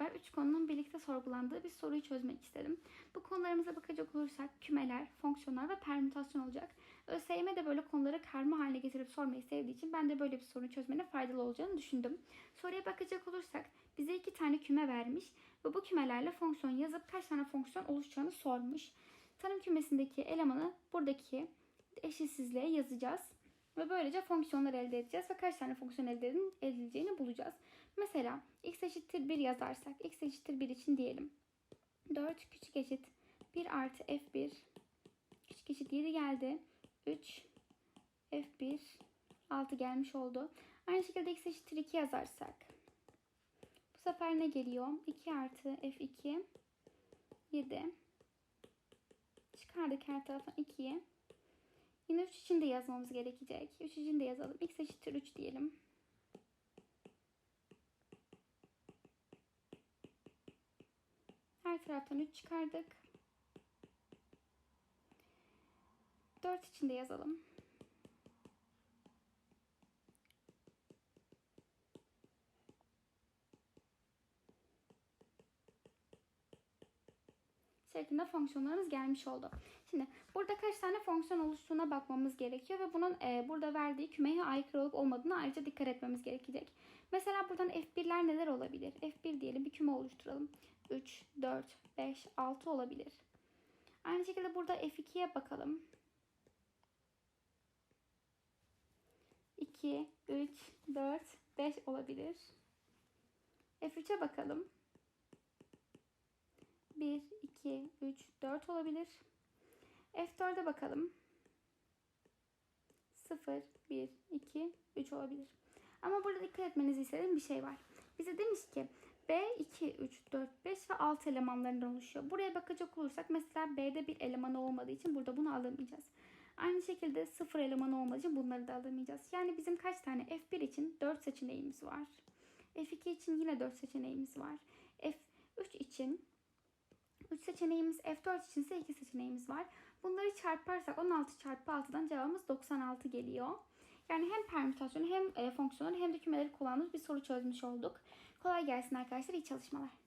beraber üç konunun birlikte sorgulandığı bir soruyu çözmek istedim. Bu konularımıza bakacak olursak kümeler, fonksiyonlar ve permütasyon olacak. ÖSYM de böyle konuları karma haline getirip sormayı sevdiği için ben de böyle bir soruyu çözmenin faydalı olacağını düşündüm. Soruya bakacak olursak bize iki tane küme vermiş ve bu kümelerle fonksiyon yazıp kaç tane fonksiyon oluşacağını sormuş. Tanım kümesindeki elemanı buradaki eşitsizliğe yazacağız. Ve böylece fonksiyonlar elde edeceğiz ve kaç tane fonksiyon elde edileceğini bulacağız. Mesela x eşittir 1 yazarsak x eşittir 1 için diyelim. 4 küçük eşit 1 artı f1 küçük eşit 7 geldi. 3 f1 6 gelmiş oldu. Aynı şekilde x eşittir 2 yazarsak. Bu sefer ne geliyor? 2 artı f2 7 çıkardık her taraftan 2'yi. Yine 3 için de yazmamız gerekecek. 3 için de yazalım. x eşittir 3 diyelim. Her taraftan 3 çıkardık. 4 için de yazalım. Şeklinde fonksiyonlarımız gelmiş oldu. Şimdi burada kaç tane fonksiyon oluştuğuna bakmamız gerekiyor ve bunun e, burada verdiği kümeye aykırı olup olmadığına ayrıca dikkat etmemiz gerekecek. Mesela buradan F1'ler neler olabilir? F1 diyelim bir küme oluşturalım. 3, 4, 5, 6 olabilir. Aynı şekilde burada F2'ye bakalım. 2, 3, 4, 5 olabilir. F3'e bakalım. 1, 2, 3, 4 olabilir. F4'e bakalım. 0, 1, 2, 3 olabilir. Ama burada dikkat etmenizi istediğim bir şey var. Bize demiş ki B 2, 3, 4, 5 ve 6 elemanlarından oluşuyor. Buraya bakacak olursak mesela B'de bir elemanı olmadığı için burada bunu alamayacağız. Aynı şekilde 0 elemanı olmadığı için bunları da alamayacağız. Yani bizim kaç tane F1 için 4 seçeneğimiz var. F2 için yine 4 seçeneğimiz var. F3 için 3 seçeneğimiz F4 için ise 2 seçeneğimiz var. Bunları çarparsak 16 çarpı 6'dan cevabımız 96 geliyor. Yani hem permütasyonu hem e, fonksiyonları hem de kümeleri kullandığımız bir soru çözmüş olduk. Kolay gelsin arkadaşlar. iyi çalışmalar.